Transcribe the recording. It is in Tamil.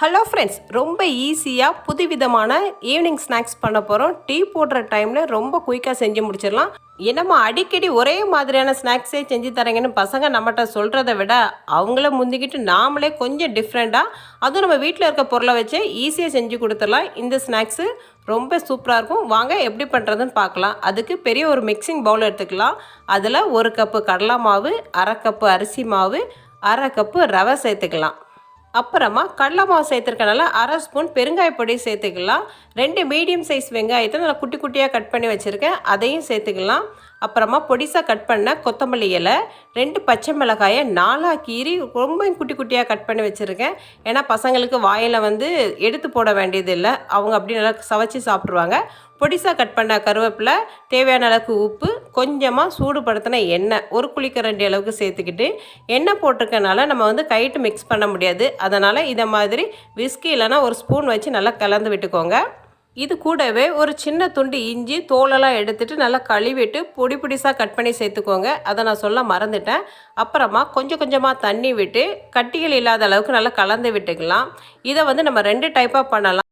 ஹலோ ஃப்ரெண்ட்ஸ் ரொம்ப ஈஸியாக புதுவிதமான ஈவினிங் ஸ்நாக்ஸ் பண்ண போகிறோம் டீ போடுற டைமில் ரொம்ப குயிக்காக செஞ்சு முடிச்சிடலாம். என்னம்மா அடிக்கடி ஒரே மாதிரியான ஸ்நாக்ஸே செஞ்சு தரீங்கன்னு பசங்க நம்மகிட்ட சொல்கிறத விட அவங்கள முந்திக்கிட்டு நாமளே கொஞ்சம் டிஃப்ரெண்ட்டாக அதுவும் நம்ம வீட்டில் இருக்க பொருளை வச்சு ஈஸியாக செஞ்சு கொடுத்துடலாம். இந்த ஸ்நாக்ஸு ரொம்ப சூப்பராக இருக்கும். வாங்க எப்படி பண்ணுறதுன்னு பார்க்கலாம். அதுக்கு பெரிய ஒரு மிக்சிங் பவுல் எடுத்துக்கலாம். அதில் ஒரு கப்பு கடலை மாவு அரை கப்பு அரிசி மாவு அரை கப்பு ரவை சேர்த்துக்கலாம். அப்புறமா கடலை மாவு சேர்த்துருக்கனால அரை ஸ்பூன் பெருங்காய பொடி சேர்த்துக்கலாம். ரெண்டு மீடியம் சைஸ் வெங்காயத்தை நல்லா குட்டி குட்டியாக கட் பண்ணி வச்சுருக்கேன். அதையும் சேர்த்துக்கலாம். அப்புறமா பொடிசாக கட் பண்ண கொத்தமல்லி இலை ரெண்டு பச்சை மிளகாயை நாலாக கீறி ரொம்ப குட்டி குட்டியாக கட் பண்ணி வச்சுருக்கேன். ஏன்னா பசங்களுக்கு வாயில் வந்து எடுத்து போட வேண்டியது இல்லை அவங்க அப்படி நல்லா சவைச்சி சாப்பிட்ருவாங்க பொடிசாக கட் பண்ண கருவேப்பிலை தேவையான அளவுக்கு உப்பு கொஞ்சமாக சூடுபடுத்தின எண்ணெய் ஒரு குளிக்கரண்டி அளவுக்கு சேர்த்துக்கிட்டு எண்ணெய் போட்டிருக்கனால நம்ம வந்து கைட்டு மிக்ஸ் பண்ண முடியாது. அதனால் இதை மாதிரி விஸ்கி இல்லைன்னா ஒரு ஸ்பூன் வச்சு நல்லா கலந்து விட்டுக்கோங்க. இது கூடவே ஒரு சின்ன துண்டு இஞ்சி தோலெல்லாம் எடுத்துகிட்டு நல்லா கழுவிட்டு பொடி பிடிசாக கட் பண்ணி சேர்த்துக்கோங்க. அதை நான் சொல்ல மறந்துட்டேன். அப்புறமா கொஞ்சம் கொஞ்சமாக தண்ணி விட்டு கட்டிகள் இல்லாத அளவுக்கு நல்லா கலந்து விட்டுக்கலாம். இதை வந்து நம்ம ரெண்டு டைப்பாக பண்ணலாம்.